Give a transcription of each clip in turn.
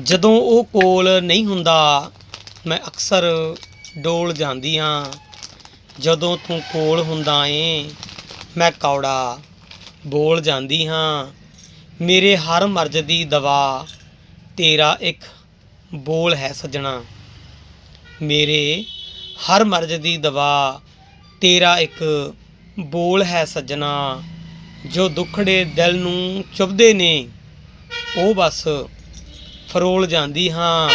ਜਦੋਂ ਉਹ ਕੋਲ ਨਹੀਂ ਹੁੰਦਾ, ਮੈਂ ਅਕਸਰ ਡੋਲ ਜਾਂਦੀ ਹਾਂ ਜਦੋਂ ਤੂੰ ਕੋਲ ਹੁੰਦਾ ਏ, ਮੈਂ ਕੌੜਾ ਬੋਲ ਜਾਂਦੀ ਹਾਂ ਮੇਰੇ ਹਰ ਮਰਜ਼ ਦੀ ਦਵਾ, ਤੇਰਾ ਇੱਕ ਬੋਲ ਹੈ ਸੱਜਣਾ। ਮੇਰੇ ਹਰ ਮਰਜ਼ ਦੀ ਦਵਾ, ਤੇਰਾ ਇੱਕ ਬੋਲ ਹੈ ਸੱਜਣਾ। ਜੋ ਦੁੱਖੜੇ ਦਿਲ ਨੂੰ ਚੁਭਦੇ ਨੇ, ਉਹ ਬਸ ਫਰੋਲ ਜਾਂਦੀ ਹਾਂ।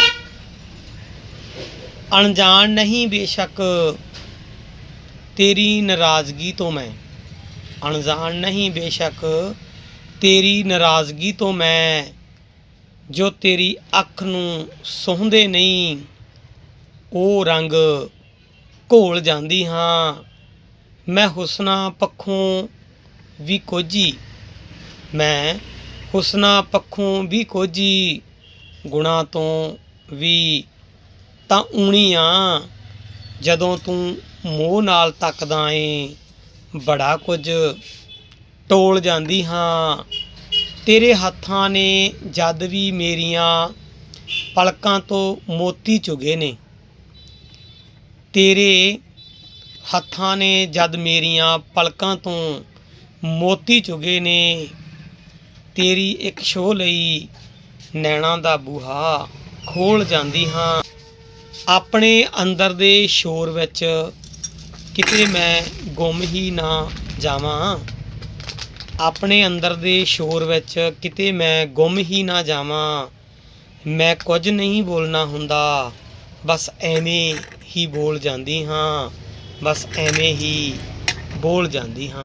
ਅਣਜਾਣ ਨਹੀਂ ਬੇਸ਼ੱਕ ਤੇਰੀ ਨਾਰਾਜ਼ਗੀ ਤੋਂ ਮੈਂ। ਅਣਜਾਣ ਨਹੀਂ ਬੇਸ਼ੱਕ ਤੇਰੀ ਨਾਰਾਜ਼ਗੀ ਤੋਂ ਮੈਂ, ਜੋ ਤੇਰੀ ਅੱਖ ਨੂੰ ਸੁਹੰਦੇ ਨਹੀਂ, ਉਹ ਰੰਗ ਘੋਲ ਜਾਂਦੀ ਹਾਂ। ਮੈਂ ਹੁਸਨਾ ਪੱਖੋਂ ਵੀ ਕੋਝੀ ਮੈਂ ਹੁਸਨਾ ਪੱਖੋਂ ਵੀ ਕੋਝੀ ਗੁਣਾ ਤੋਂ ਵੀ ਤਾਂ ਊਣੀ ਆ। ਜਦੋਂ ਤੂੰ ਮੋਹ ਨਾਲ ਤੱਕਦਾ ਏ, ਬੜਾ ਕੁਝ ਟੋਲ ਜਾਂਦੀ ਹਾਂ। ਤੇਰੇ ਹੱਥਾਂ ਨੇ ਜਦ ਵੀ ਮੇਰੀਆਂ ਪਲਕਾਂ ਤੋਂ ਮੋਤੀ ਚੁਗੇ ਨੇ। ਤੇਰੇ ਹੱਥਾਂ ਨੇ ਜਦ ਮੇਰੀਆਂ ਪਲਕਾਂ ਤੋਂ ਮੋਤੀ ਚੁਗੇ ਨੇ। ਤੇਰੀ ਇੱਕ ਸ਼ੋਅ ਲਈ ਨੈਣਾ ਦਾ ਬੂਹਾ ਖੋਲ ਜਾਂਦੀ ਹਾਂ। ਆਪਣੇ ਅੰਦਰ ਦੇ ਸ਼ੋਰ ਵਿੱਚ ਕਿਤੇ ਮੈਂ ਗੁੰਮ ਹੀ ਨਾ ਜਾਵਾਂ। ਆਪਣੇ ਅੰਦਰ ਦੇ ਸ਼ੋਰ ਵਿੱਚ ਕਿਤੇ ਮੈਂ ਗੁੰਮ ਹੀ ਨਾ ਜਾਵਾਂ। ਮੈਂ ਕੁਝ ਨਹੀਂ ਬੋਲਣਾ ਹੁੰਦਾ। ਬਸ ਐਵੇਂ ਹੀ ਬੋਲ ਜਾਂਦੀ ਹਾਂ। ਬਸ ਐਵੇਂ ਹੀ ਬੋਲ ਜਾਂਦੀ ਹਾਂ।